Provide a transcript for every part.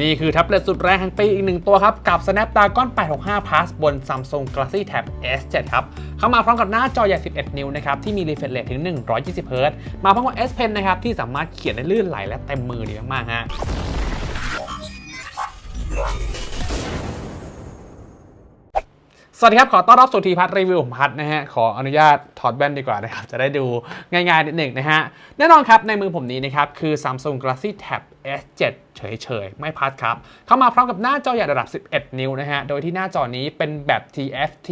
นี่คือแท็บเล็ตสุดแรงแห่งปีอีกหนึ่งตัวครับ กับ Snapdragon 865 Plus บน Samsung Galaxy Tab S7 ครับ เข้ามาพร้อมกับหน้าจอใหญ่ 11 นิ้วนะครับ ที่มี refresh rate ถึง 120 Hz มาพร้อมกับ S Pen นะครับ ที่สามารถเขียนได้ลื่นไหลและเต็มมือดีมากๆฮะ สวัสดีครับ ขอต้อนรับสู่ทีพัทรีวิวผมพัทนะฮะ ขออนุญาตถอดแว่นดีกว่านะครับ จะได้ดูง่ายๆนิดหนึ่งนะฮะ แน่นอนครับ ในมือผมนี้นะครับ คือ Samsung Galaxy Tab S7 เฉยๆ ไม่พัดครับ เข้ามาพร้อมกับหน้าจอใหญ่ระดับ 11 นิ้วนะฮะ โดยที่หน้าจอนี้เป็นแบบ TFT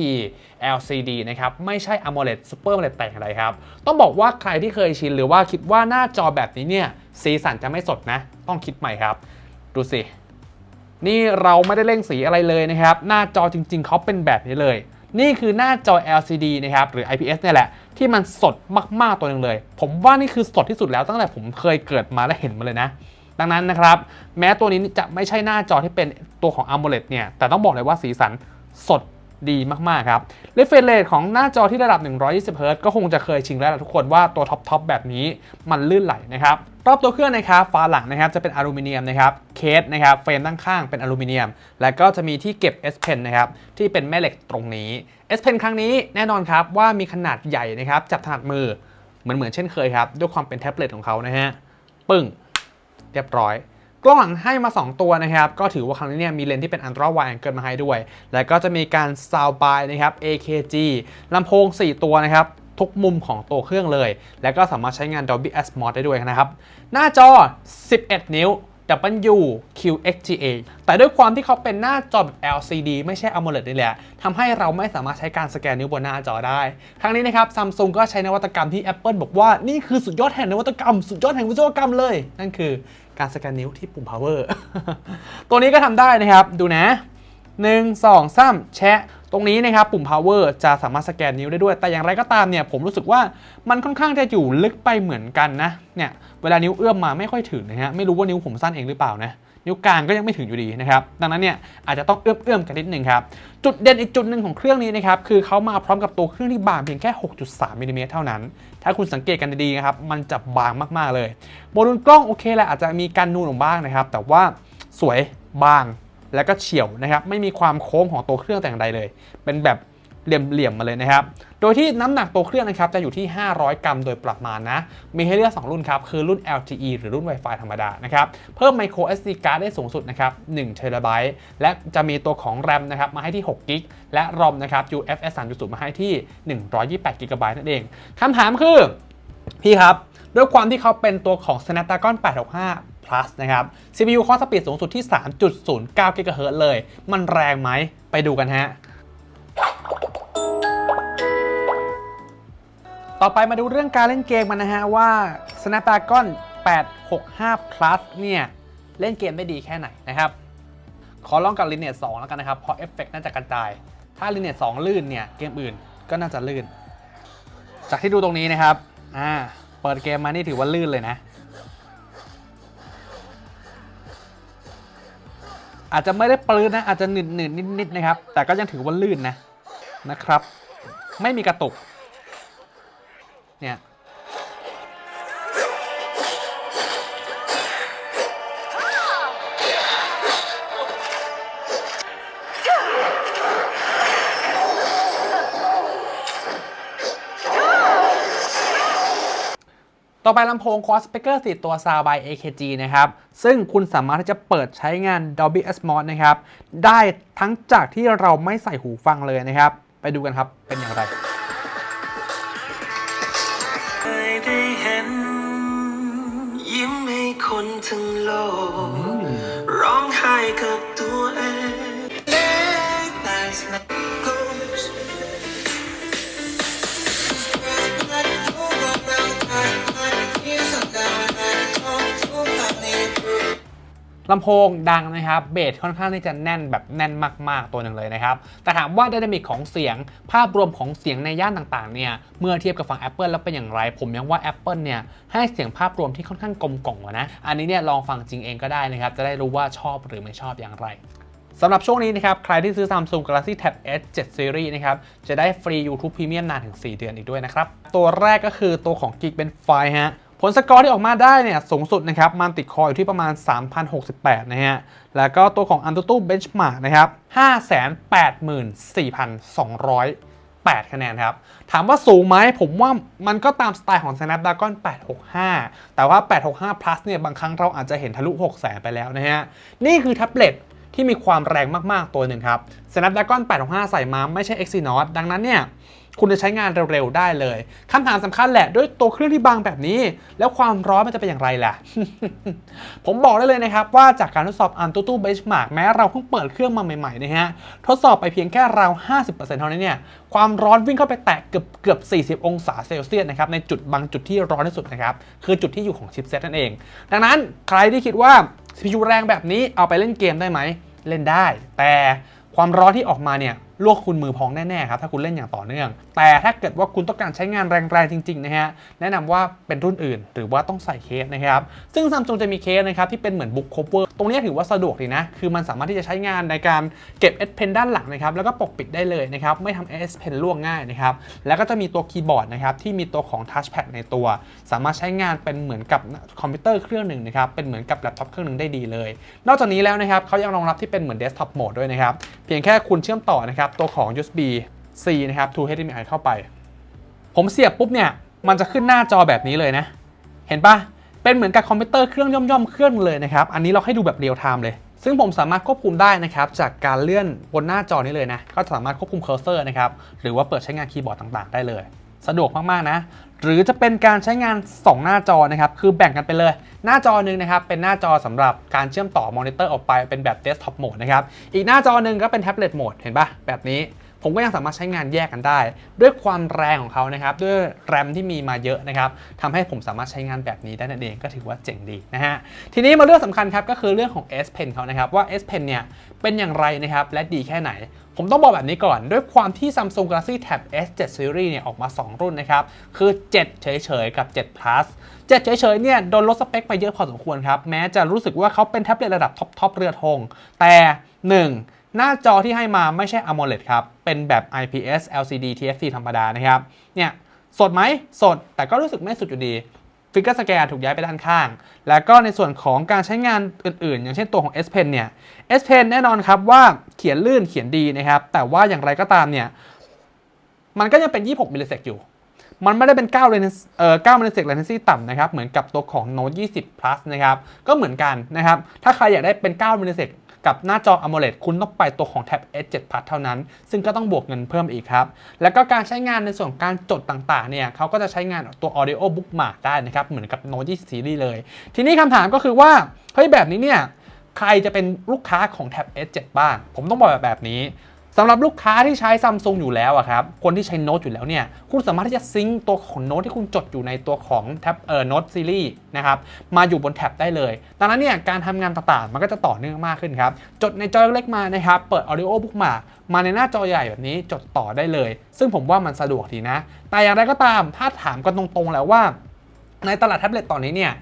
LCD นะครับ ไม่ใช่ AMOLED Super AMOLED แต่อย่างใดครับ ต้องบอกว่าใครที่เคยชินหรือว่าคิดว่าหน้าจอแบบนี้เนี่ยสีสันจะไม่สดนะ ต้องคิดใหม่ครับ ดูสิ นี่เราไม่ได้เร่งสีอะไรเลยนะครับ หน้าจอจริง ๆเขาเป็นแบบนี้เลย นี่คือหน้าจอ LCD นะครับหรือ IPS เนี่ยแหละ ที่มันสดมากๆตัวหนึงเลย ผมว่านี่คือสดที่สุดแล้วตั้งแต่ผมเคยเกิดมาและเห็นมาเลยนะดังนั้นนะครับแม้ตัวนี้จะไม่ใช่หน้าจอที่เป็นตัวของ AMOLED เนี่ยแต่ต้องบอกเลยว่าสีสันสด ดีมากๆครับ refresh rate ของหน้าจอที่ระดับ 120 Hz ก็คงจะเคยชิงแล้วล่ะทุกคนว่าตัวท็อปๆแบบนี้มันลื่นไหลนะครับรอบตัวเครื่องนะครับฝาหลังนะครับจะเป็นอลูมิเนียมนะครับเคสนะครับเฟรมด้านข้างเป็นอลูมิเนียม แล้วก็จะมีที่เก็บ S Pen นะครับที่เป็นแม่เหล็กตรงนี้ S Pen ครั้งนี้แน่นอนครับว่ามีขนาดใหญ่นะครับจับถนัดมือเหมือนเหมือนเช่นเคยครับด้วยความเป็นแท็บเล็ตของเขานะฮะปึ้งเรียบร้อย กล้องหลังให้มา 2 ตัวนะครับ ก็ถือว่าครั้งนี้เนี่ยมีเลนส์ที่เป็นอันตราไวแองเกิลมาให้ด้วย แล้วก็จะมีการซาวบายนะครับ AKG ลำโพง 4 ตัวนะครับทุกมุมของตัวเครื่องเลย และก็สามารถใช้งาน Dolby Atmos ได้ด้วยนะครับ หน้าจอ 11 นิ้ว WQXGA แต่ด้วยความที่เขาเป็นหน้าจอแบบ LCD ไม่ใช่ AMOLED นี่แหละทำให้เราไม่สามารถใช้การสแกนนิ้วบนหน้าจอได้ ครั้งนี้นะครับ Samsung ก็ใช้นวัตกรรมที่ Apple บอกว่านี่คือสุดยอดแห่งนวัตกรรม สุดยอดแห่งวิศวกรรมเลย นั่นคือการสแกนนิ้วที่ปุ่ม power ตัวนี้ก็ทำได้นะครับ ดูนะ 1 2 3แชะ ตรงนี้นะครับปุ่ม power จะสามารถสแกนนิ้วได้ด้วย แต่อย่างไรก็ตามเนี่ยผมรู้สึกว่ามันค่อนข้างจะอยู่ลึกไปเหมือนกันนะ เนี่ยเวลานิ้วเอื้อมมาไม่ค่อยถึงนะฮะ ไม่รู้ว่านิ้วผมสั้นเองหรือเปล่านะ นิ้วกลางก็ยังไม่ถึงอยู่ดีนะครับ ดังนั้นเนี่ยอาจจะต้องเอื้อมเอื้อมๆกันนิดนึงครับ จุดเด่นอีกจุดหนึ่งของเครื่องนี้นะครับ คือเขามาพร้อมกับตัวเครื่องที่บางเพียงแค่ 6.3มิลลิเมตรเท่านั้น ถ้าคุณสังเกตกันดีๆนะครับ มันจะบางมากๆเลยโมดูลกล้องโอเคแหละอาจจะมีการนูนออกบ้างนะครับ แต่ว่าสวยบาง แล้วก็เฉียวนะครับ ไม่มีความโค้งของตัวเครื่องแต่อย่างใดเลย เป็นแบบเหลี่ยมๆมาเลยนะครับ โดยที่น้ำหนักตัวเครื่องนะครับจะอยู่ที่ 500 กรัมโดยประมาณนะ มีให้เลือก 2 รุ่นครับ คือรุ่น LTE หรือรุ่น Wi-Fi ธรรมดานะครับ เพิ่ม micro SD card ได้สูงสุดนะครับ1 t b และจะมีตัวของ RAM นะครับมาให้ที่ 6 g b และ ROM นะครับ UFS 3.0 มาให้ที่ 128 g b นั่นเองคำถามคือ พี่ครับ ด้วยความที่เขาเป็นตัวของ Snapdragon 865 Plus นะครับ CPU Core Speed สูงสุดที่ 3.09 GHz เลย มันแรงไหม ไปดูกันฮะต่อไปมาดูเรื่องการเล่นเกมมันนะฮะว่า Snapdragon 865 Plus เนี่ย เล่นเกมได้ดีแค่ไหนนะครับ ขอลองกับ Lineage 2 แล้วกันนะครับ เพราะเอฟเฟกต์น่าจะกระจาย ถ้า Lineage 2 ลื่นเนี่ย เกมอื่นก็น่าจะลื่น จากที่ดูตรงนี้นะครับ อ่า เปิดเกมมานี่ถือว่าลื่นเลยนะ อาจจะไม่ได้ปลื้นนะ อาจจะหนืดหนืดนิดๆนะครับ แต่ก็ยังถือว่าลื่นนะนะครับ ไม่มีกระตุก เนี่ย ต่อไปลำโพง Quad Speaker 4ตัว Sound by AKG นะครับ ซึ่งคุณสามารถที่จะเปิดใช้งาน Dolby Atmos นะครับ ได้ทั้งจากที่เราไม่ใส่หูฟังเลยนะครับ ไปดูกันครับ เป็นอย่างไรคนยิ้มให้คนทั้งโลกร้องไห้กับตัวเอง ลำโพงดังนะครับ เบสค่อนข้างที่จะแน่นแบบแน่นมาก ๆ ตัวหนึ่งเลยนะครับ แต่ถามว่าดินามิกของเสียง ภาพรวมของเสียงในย่านต่าง ๆ เนี่ย เมื่อเทียบกับฝั่ง Apple แล้วเป็นอย่างไร ผมยังว่า Apple เนี่ย ให้เสียงภาพรวมที่ค่อนข้างกลมกล่อมกว่านะ อันนี้เนี่ยลองฟังจริงเองก็ได้นะครับ จะได้รู้ว่าชอบหรือไม่ชอบอย่างไรสำหรับช่วงนี้นะครับ ใครที่ซื้อ Samsung Galaxy Tab S7 Series นะครับ จะได้ฟรี YouTube Premium นานถึง 4 เดือนอีกด้วยนะครับ ตัวแรกก็คือตัวของ Geekbench File ฮะ ลสกอร์ที่ออกมาได้เนี่ยสูงสุดนะครับมันติดคออยู่ที่ประมาณ 3,068 นะฮะ แล้วก็ตัวของ AnTuTu Benchmark นะครับ 584,208 คะแนนครับ ถามว่าสูงไหมผมว่ามันก็ตามสไตล์ของ Snapdragon 865 แต่ว่า 865 plus เนี่ยบางครั้งเราอาจจะเห็นทะลุ 600,000 ไปแล้วนะฮะ นี่คือแท็บเล็ตที่มีความแรงมาก ๆ ตัวหนึ่งครับ Snapdragon 865 ใส่มาไม่ใช่ Exynos ดังนั้นเนี่ย คุณจะใช้งานเร็วๆได้เลยคำถามสำคัญแหละด้วยตัวเครื่องที่บางแบบนี้ แล้วความร้อนมันจะเป็นอย่างไรล่ะ ผมบอกได้เลยนะครับว่าจากการทดสอบ AnTuTu Benchmark แม้เราเพิ่งเปิดเครื่องมาใหม่ๆนะฮะ ทดสอบไปเพียงแค่ราว 50%เท่านั้นเนี่ย ความร้อนวิ่งเข้าไปแตะเกือบเกือบ 40 องศาเซลเซียสนะครับในจุดบางจุดที่ร้อนที่สุดนะครับคือจุดที่อยู่ของชิปเซตนั่นเอง ดังนั้นใครที่คิดว่า CPU แรงแบบนี้เอาไปเล่นเกมได้ไหมเล่นได้ แต่ความร้อนที่ออกมาเนี่ย ลวกคุณมือพองแน่ๆครับถ้าคุณเล่นอย่างต่อเนื่อง แต่ถ้าเกิดว่าคุณต้องการใช้งานแรงๆจริงๆนะฮะแนะนำว่าเป็นรุ่นอื่น หรือว่าต้องใส่เคสนะครับซึ่งซัมซุงจะมีเคสนะครับที่เป็นเหมือนบุ๊กโคเวอร์ตรงนี้ถือว่าสะดวกดีนะคือมันสามารถที่จะใช้งานในการเก็บ S Pen ด้านหลังนะครับแล้วก็ปกปิดได้เลยนะครับไม่ทำ S Pen ล่วงง่ายนะครับแล้วก็จะมีตัวคีย์บอร์ดนะครับที่มีตัวของ Touch Pad ในตัว สามารถใช้งานเป็นเหมือนกับคอมพิวเตอร์เครื่องหนึ่งนะครับเป็นเหมือนกับแล็ปท็อปเครื่องหนึ่งได้ดีเลย นอกจากนี้แล้วนะครับเขายังรองรับที่เป็นเหมือนเดสก์ท็อปโหมดด้วยนะครับเพียงแค่คุณเชื่อมต่อนะครับตัวของ USB C นะครับ to HDMI เข้าไป ผมเสียบปุ๊บเนี่ย มันจะขึ้นหน้าจอแบบนี้เลยนะ เห็นปะเป็นเหมือนกับคอมพิวเตอร์เครื่องย่อมๆเครื่องเลยนะครับ อันนี้เราให้ดูแบบเรียลไทม์เลย ซึ่งผมสามารถควบคุมได้นะครับ จากการเลื่อนบนหน้าจอนี้เลยนะ ก็สามารถควบคุมเคอร์เซอร์นะครับ หรือว่าเปิดใช้งานคีย์บอร์ดต่างๆ ได้เลย สะดวกมากๆนะหรือจะเป็นการใช้งาน 2 หน้าจอนะครับ คือแบ่งกันไปเลย หน้าจอหนึ่งนะครับ เป็นหน้าจอสำหรับการเชื่อมต่อมอนิเตอร์ออกไปเป็นแบบเดสก์ท็อปโหมดนะครับ อีกหน้าจอหนึ่งก็เป็นแท็บเล็ตโหมด เห็นปะแบบนี้ ผมก็ยังสามารถใช้งานแยกกันได้ ด้วยความแรงของเขานะครับ ด้วยแรมที่มีมาเยอะนะครับทำให้ผมสามารถใช้งานแบบนี้ได้นั่นเองก็ถือว่าเจ๋งดีนะฮะทีนี้มาเรื่องสำคัญครับก็คือเรื่องของ S Pen เขานะครับว่า S Pen เนี่ยเป็นอย่างไรนะครับและดีแค่ไหน ผมต้องบอกแบบนี้ก่อน ด้วยความที่ Samsung Galaxy Tab S7 Series เนี่ยออกมา 2 รุ่นนะครับคือ 7 เฉยๆ กับ 7 plus 7 เฉยๆ เนี่ยโดนลดสเปคไปเยอะพอสมควรครับ แม้จะรู้สึกว่าเขาเป็นแท็บเล็ตระดับท็อปทอปเรือธงแต่ 1. หน้าจอที่ให้มาไม่ใช่ AMOLED ครับ เป็นแบบ IPS LCD TFT ธรรมดานะครับ เนี่ย สดไหม สด แต่ก็รู้สึกไม่สุดอยู่ดีฟิกเกอร์สแกนถูกย้ายไปด้านข้าง แล้วก็ในส่วนของการใช้งานอื่นๆ อย่างเช่นตัวของ S Pen เนี่ย S Pen แน่นอนครับว่าเขียนลื่นเขียนดีนะครับ แต่ว่าอย่างไรก็ตามเนี่ย มันก็ยังเป็น 26 มิลลิเซกอยู่ มันไม่ได้เป็น9เลนส์เอ่อ9มิลลิเซกเลนส์ต่ำนะครับ เหมือนกับตัวของ Note 20 plus นะครับ ก็เหมือนกันนะครับ ถ้าใครอยากได้เป็น 9มิลลิเซก กับหน้าจอ AMOLED คุณต้องไปตัวของ Tab S7 Plus เท่านั้น ซึ่งก็ต้องบวกเงินเพิ่มอีกครับ แล้วก็การใช้งานในส่วนของการจดต่างๆ เนี่ยเขาก็จะใช้งานตัว Audio Bookmark ได้นะครับ เหมือนกับ Note 20 Series เลย ทีนี้คำถามก็คือว่า เฮ้ยแบบนี้เนี่ย ใครจะเป็นลูกค้าของ Tab S7 บ้าง ผมต้องบอกแบบนี้ สำหรับลูกค้าที่ใช้ซัมซุงอยู่แล้วอะครับ คนที่ใช้โน้ตอยู่แล้วเนี่ย คุณสามารถที่จะซิงค์ตัวของโน้ตที่คุณจดอยู่ในตัวของแท็บเอ่อโน้ตซีรีส์นะครับ มาอยู่บนแท็บได้เลย ดังนั้นเนี่ยการทำงานต่างๆ มันก็จะต่อเนื่องมากขึ้นครับ จดในจอเล็กๆมานะครับ เปิด Audio Bookmark มาในหน้าจอใหญ่แบบนี้จดต่อได้เลย ซึ่งผมว่ามันสะดวกดีนะ แต่อย่างไรก็ตาม ถ้าถามกันตรงๆแล้วว่า ในตลาดแท็บเล็ตตอนนี้เนี่ย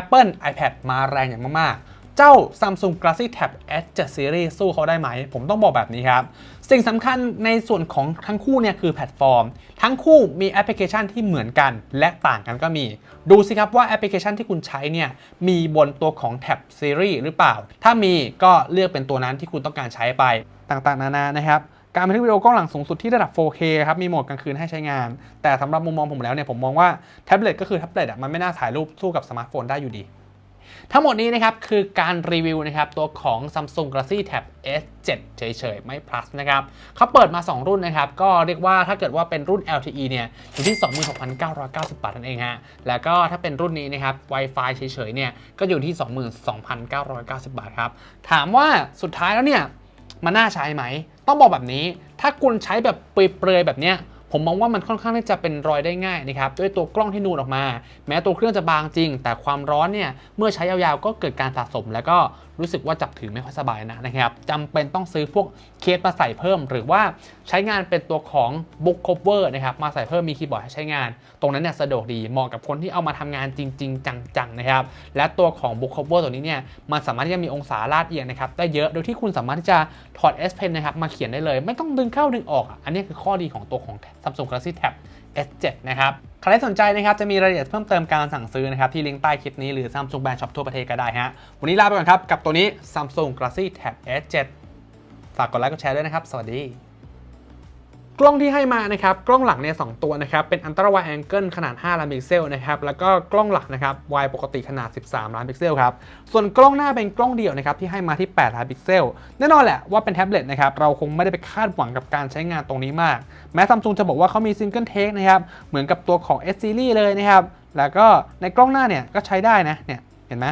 Apple iPad มาแรงอย่างมากๆ เจ้า Samsung Galaxy Tab S7 Series สู้เขาได้ไหม ผมต้องบอกแบบนี้ครับ สิ่งสำคัญในส่วนของทั้งคู่เนี่ยคือแพลตฟอร์ม ทั้งคู่มีแอปพลิเคชันที่เหมือนกันและต่างกันก็มี ดูสิครับว่าแอปพลิเคชันที่คุณใช้เนี่ยมีบนตัวของ Tab Series หรือเปล่า ถ้ามีก็เลือกเป็นตัวนั้นที่คุณต้องการใช้ไปต่างๆ นานานะครับการบันทึกวิดีโอกล้องหลังสูงสุดที่ระดับ 4K ครับ มีโหมดกลางคืนให้ใช้งาน แต่สำหรับมุมมองผมแล้วเนี่ย ผมมองว่าแท็บเล็ตก็คือแท็บเล็ตอะ มันไม่น่าถ่ายรูปสู้กับสมาร์ทโฟนได้อยู่ดี ทั้งหมดนี้นะครับคือการรีวิวนะครับตัวของ Samsung Galaxy Tab S7 เฉยๆ ไม่ plus นะครับเขาเปิดมา 2 รุ่นนะครับ ก็เรียกว่าถ้าเกิดว่าเป็นรุ่น LTE เนี่ยอยู่ที่ 26,990 บาทนั่นเองฮะ แล้วก็ถ้าเป็นรุ่นนี้นะครับ Wi-Fi เฉยๆ เนี่ย ก็อยู่ที่ 22,990 บาทครับ ถามว่าสุดท้ายแล้วเนี่ย มันน่าใช้ไหม ต้องบอกแบบนี้ ถ้าคุณใช้แบบเปรยๆ แบบเนี้ย ผมมองว่ามันค่อนข้างที่จะเป็นรอยได้ง่ายนะครับด้วยตัวกล้องที่นูนออกมา แม้ตัวเครื่องจะบางจริง แต่ความร้อนเนี่ยเมื่อใช้ยาวๆก็เกิดการสะสมแล้วก็ รู้สึกว่าจับถือไม่ค่อยสบายนะนะครับจำเป็นต้องซื้อพวกเคสมาใส่เพิ่ม หรือว่าใช้งานเป็นตัวของ Book Cover นะครับมาใส่เพิ่มมีคีย์บอร์ดให้ใช้งาน ตรงนั้นเนี่ยสะดวกดีเหมาะกับคนที่เอามาทำงานจริง ๆ จังๆนะครับและตัวของ Book Cover ตัวนี้เนี่ยมันสามารถที่จะมีองศาลาดเอียงนะครับได้เยอะโดยที่คุณสามารถที่จะถอด S Pen นะครับมาเขียนได้เลย ไม่ต้องดึงเข้าดึงออก อันนี้คือข้อดีของตัวของ Samsung Galaxy Tab S7 นะครับใครสนใจนะครับจะมีรายละเอียดเพิ่มเติมการสั่งซื้อนะครับที่ลิงก์ใต้คลิปนี้หรือ Samsung Brand Shop ทั่วประเทศก็ได้ฮะวันนี้ลาไปก่อนครับกับตัวนี้ Samsung Galaxy Tab S7 ฝากกดไลค์กดแชร์ด้วยนะครับ สวัสดี กล้องที่ให้มานะครับกล้องหลักเนี่ยสตัวนะครับเป็นอันตราไวแองเกิลขนาด 5 ล้านพิกเซลนะครับแล้วก็กล้องหลักนะครับวายปกติขนาด 13 ล้านพิกเซลครับส่วนกล้องหน้าเป็นกล้องเดี่ยวนะครับที่ให้มาที่ 8 ล้านพิกเซลแน่นอนแหละว่าเป็นแท็บเล็ตนะครับเราคงไม่ได้ไปคาดหวังกับการใช้งานตรงนี้มาก แม้ซัมซุงจะบอกว่าเขามีซิงเกิลเทคนะครับเหมือนกับตัวของ S Series เลยนะครับแล้วก็ในกล้องหน้าเนี่ยก็ใช้ได้นะเนี่ยเห็นไหม